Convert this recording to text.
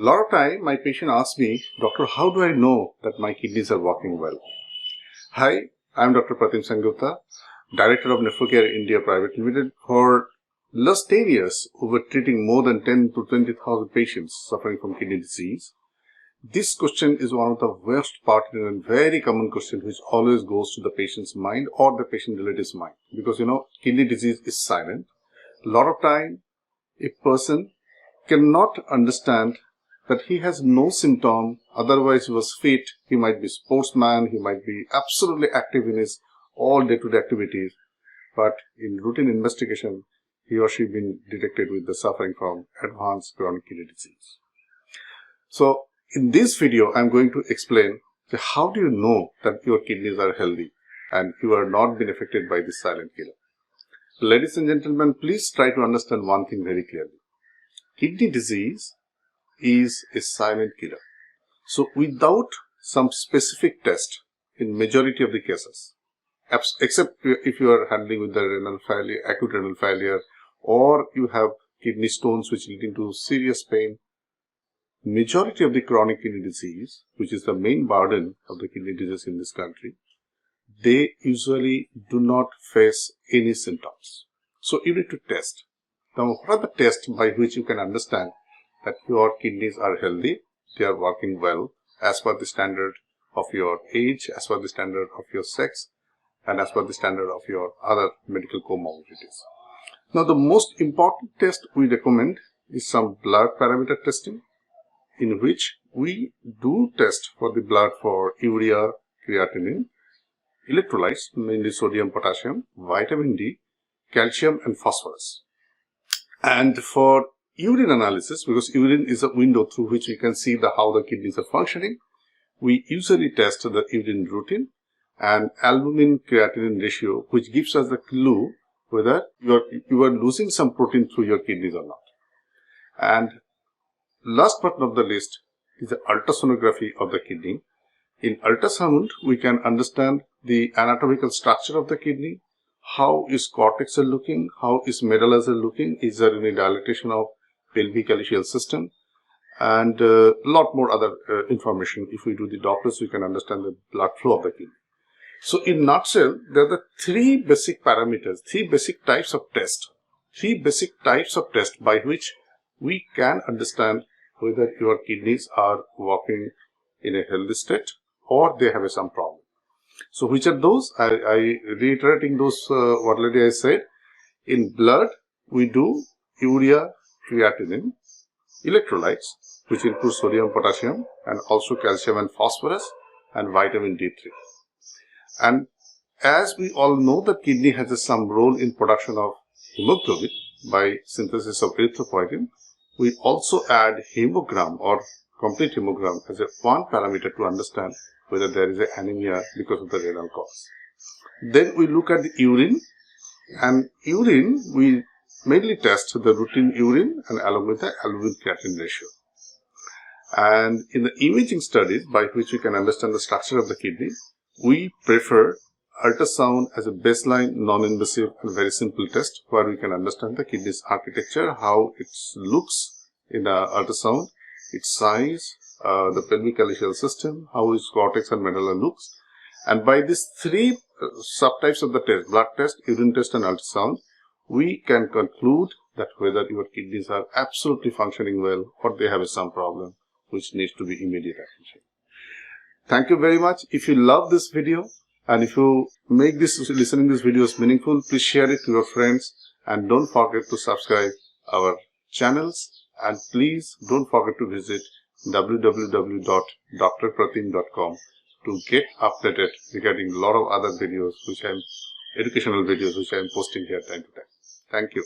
Lot of time my patient asks me, Doctor, how do I know that my kidneys are working well? Hi, I'm Dr. Pratim Sengupta, Director of Nephrocare India Private Limited. For last 10 years, we were treating more than 10 to 20,000 patients suffering from kidney disease. This question is one of the worst part and very common question which always goes to the patient's mind or the patient relative's mind because you know kidney disease is silent. A lot of time a person cannot understand that he has no symptom, otherwise he was fit, he might be sportsman, he might be absolutely active in his all day-to-day activities, but in routine investigation, he or she been detected with the suffering from advanced chronic kidney disease. So, in this video, I'm going to explain how do you know that your kidneys are healthy and you are not been affected by this silent killer. Ladies and gentlemen, please try to understand one thing very clearly. Kidney disease is a silent killer. So without some specific test in majority of the cases, except if you are handling with the renal failure, acute renal failure, or you have kidney stones which leading to serious pain, majority of the chronic kidney disease, which is the main burden of the kidney disease in this country, they usually do not face any symptoms. So you need to test. Now, what are the tests by which you can understand that your kidneys are healthy, they are working well as per the standard of your age, as per the standard of your sex, and as per the standard of your other medical comorbidities. Now, the most important test we recommend is some blood parameter testing, in which we do test for the blood for urea, creatinine, electrolytes, mainly sodium, potassium, vitamin D, calcium, and phosphorus. And for urine analysis, because urine is a window through which we can see the, how the kidneys are functioning, we usually test the urine routine and albumin creatinine ratio, which gives us the clue whether you are, you are losing some protein through your kidneys or not. And last but not the least is the ultrasonography of the kidney. In ultrasound, we can understand the anatomical structure of the kidney, how is cortex looking, how is medulla looking, is there any dilatation of pelvic system and a uh, lot more other uh, information. If we do the Dopplers, we can understand the blood flow of the kidney. So in nutshell, there are the three basic parameters, three basic types of test, three basic types of test by which we can understand whether your kidneys are working in a healthy state or they have some problem. So which are those? I, I reiterating those uh, what already I said. In blood, we do urea creatinine, electrolytes, which include sodium, potassium, and also calcium and phosphorus, and vitamin D3. And as we all know, the kidney has some role in production of hemoglobin by synthesis of erythropoietin. We also add hemogram or complete hemogram as a one parameter to understand whether there is a anemia because of the renal cause. Then we look at the urine and urine we mainly test the routine urine and along with the albumin creatinine ratio. And in the imaging studies by which we can understand the structure of the kidney, we prefer ultrasound as a baseline non-invasive and very simple test where we can understand the kidney's architecture, how it looks in the ultrasound, its size, uh, the pelvic calyceal system, how its cortex and medulla looks. And by these three uh, subtypes of the test, blood test, urine test and ultrasound, we can conclude that whether your kidneys are absolutely functioning well or they have some problem which needs to be immediate attention. Thank you very much. If you love this video and if you make this listening these videos meaningful, please share it to your friends and don't forget to subscribe our channels and please don't forget to visit www.drpratim.com to get updated regarding a lot of other videos which I'm educational videos which I am posting here time to time. Thank you.